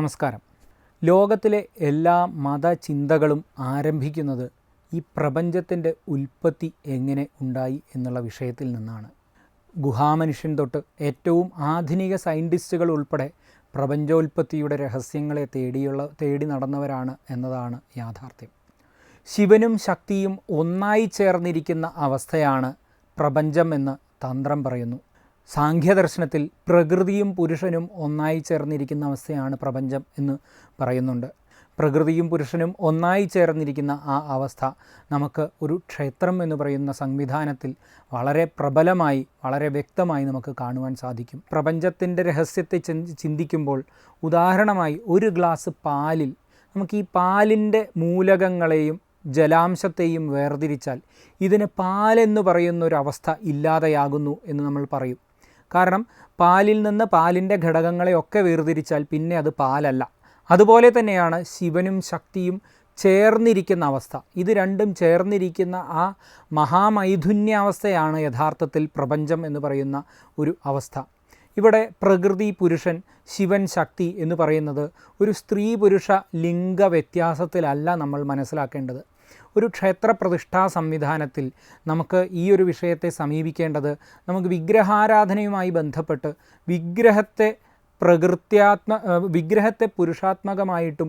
നമസ്കാരം. ലോകത്തിലെ എല്ലാ മതചിന്തകളും ആരംഭിക്കുന്നത് ഈ പ്രപഞ്ചത്തിന്റെ ഉൽപ്പത്തി എങ്ങനെ ഉണ്ടായി എന്നുള്ള വിഷയത്തിൽ നിന്നാണ്. ഗുഹാമനുഷ്യൻ തൊട്ട് ഏറ്റവും ആധുനിക സയന്റിസ്റ്റുകൾ ഉൾപ്പെടെ പ്രപഞ്ചോൽപ്പത്തിയുടെ രഹസ്യങ്ങളെ തേടിയുള്ള തേടി നടന്നവരാണ് എന്നതാണ് യാഥാർത്ഥ്യം. ശിവനും ശക്തിയും ഒന്നായി ചേർന്നിരിക്കുന്ന അവസ്ഥയാണ് പ്രപഞ്ചം എന്ന് തന്ത്രം പറയുന്നു. സാഖ്യദർശനത്തിൽ പ്രകൃതിയും പുരുഷനും ഒന്നായി ചേർന്നിരിക്കുന്ന അവസ്ഥയാണ് പ്രപഞ്ചം എന്ന് പറയുന്നുണ്ട്. പ്രകൃതിയും പുരുഷനും ഒന്നായി ചേർന്നിരിക്കുന്ന ആ അവസ്ഥ നമുക്ക് ഒരു ക്ഷേത്രം എന്ന് പറയുന്ന സംവിധാനത്തിൽ വളരെ പ്രബലമായി വളരെ വ്യക്തമായി നമുക്ക് കാണുവാൻ സാധിക്കും. പ്രപഞ്ചത്തിന്റെ രഹസ്യത്തെ ചിന്തിക്കുമ്പോൾ ഉദാഹരണമായി ഒരു ഗ്ലാസ് പാലിൽ നമുക്ക് ഈ പാലിന്റെ മൂലകങ്ങളെയും ജലാംശത്തെയും വേർതിരിച്ചാൽ ഇതിന് പാലെന്ന് പറയുന്ന ഒരു അവസ്ഥ ഇല്ലാതെയാകുന്നു എന്ന് നമ്മൾ പറയും. കാരണം പാലിൽ നിന്ന് പാലിന്റെ ഘടകങ്ങളെയൊക്കെ വേർതിരിച്ചാൽ പിന്നെ അത് പാലല്ല. അതുപോലെ തന്നെയാണ് ശിവനും ശക്തിയും ചേർന്നിരിക്കുന്ന അവസ്ഥ. ഇത് രണ്ടും ചേർന്നിരിക്കുന്ന ആ മഹാമൈഥുന്യാവസ്ഥയാണ് യഥാർത്ഥത്തിൽ പ്രപഞ്ചം എന്ന് പറയുന്ന ഒരു അവസ്ഥ. ഇവിടെ പ്രകൃതി പുരുഷൻ ശിവൻ ശക്തി എന്ന് പറയുന്നത് ഒരു സ്ത്രീ പുരുഷ ലിംഗ വ്യത്യാസത്തിലല്ല നമ്മൾ മനസ്സിലാക്കേണ്ടത്. ഒരു ക്ഷേത്ര പ്രതിഷ്ഠാ സംവിധാനത്തിൽ നമുക്ക് ഈ ഒരു വിഷയത്തെ സമീപിക്കേണ്ടത് നമുക്ക് വിഗ്രഹാരാധനയുമായി ബന്ധപ്പെട്ട് വിഗ്രഹത്തെ പ്രകൃത്യാത്മ വിഗ്രഹത്തെ പുരുഷാത്മകമായിട്ടും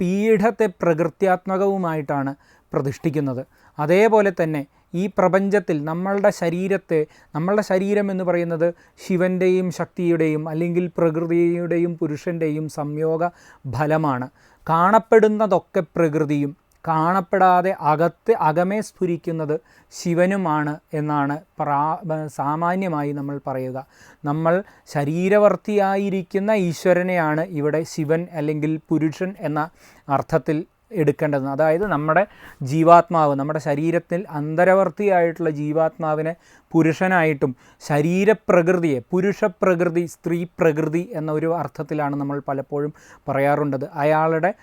പീഠത്തെ പ്രകൃത്യാത്മകവുമായിട്ടാണ് പ്രതിഷ്ഠിക്കുന്നത്. അതേപോലെ തന്നെ ഈ പ്രപഞ്ചത്തിൽ നമ്മളുടെ ശരീരത്തെ നമ്മളുടെ ശരീരം എന്ന് പറയുന്നത് ശിവന്റെയും ശക്തിയുടെയും അല്ലെങ്കിൽ പ്രകൃതിയുടെയും പുരുഷന്റെയും സംയോഗ ഫലമാണ്. കാണപ്പെടുന്നതൊക്കെ പ്രകൃതിയും കാണപ്പെടാതെ അകത്ത് അകമേ സ്ഫുരിക്കുന്നത് ശിവനുമാണ് എന്നാണ് പ്രാ സാമാന്യമായി നമ്മൾ പറയുക. നമ്മൾ ശരീരവർത്തിയായിരിക്കുന്ന ഈശ്വരനെയാണ് ഇവിടെ ശിവൻ അല്ലെങ്കിൽ പുരുഷൻ എന്ന അർത്ഥത്തിൽ എടുക്കേണ്ടത്. അതായത് നമ്മുടെ ജീവാത്മാവ് നമ്മുടെ ശരീരത്തിൽ അന്തരവർത്തിയായിട്ടുള്ള ജീവാത്മാവിനെ പുരുഷനായിട്ടും ശരീരപ്രകൃതിയെ പുരുഷപ്രകൃതി സ്ത്രീ പ്രകൃതി എന്ന ഒരു അർത്ഥത്തിലാണ് നമ്മൾ പലപ്പോഴും പറയാറുണ്ടത്. അയാളുടെ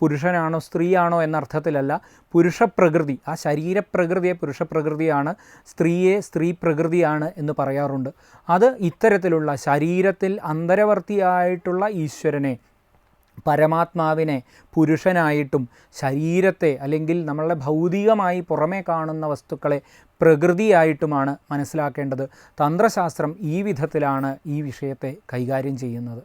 പുരുഷനാണോ സ്ത്രീയാണോ എന്ന അർത്ഥത്തിലല്ല പുരുഷപ്രകൃതി ആ ശരീരപ്രകൃതിയെ പുരുഷപ്രകൃതിയാണ് സ്ത്രീയെ സ്ത്രീ പ്രകൃതിയാണ് എന്ന് പറയാറുണ്ട്. അത് ഇത്തരത്തിലുള്ള ശരീരത്തിൽ അന്തരവർത്തിയായിട്ടുള്ള ഈശ്വരനെ പരമാത്മാവിനെ പുരുഷനായിട്ടും ശരീരത്തെ അല്ലെങ്കിൽ നമ്മളുടെ ഭൗതികമായി പുറമേ കാണുന്ന വസ്തുക്കളെ പ്രകൃതിയായിട്ടുമാണ് മനസ്സിലാക്കേണ്ടത്. തന്ത്രശാസ്ത്രം ഈ വിധത്തിലാണ് ഈ വിഷയത്തെ കൈകാര്യം ചെയ്യുന്നത്.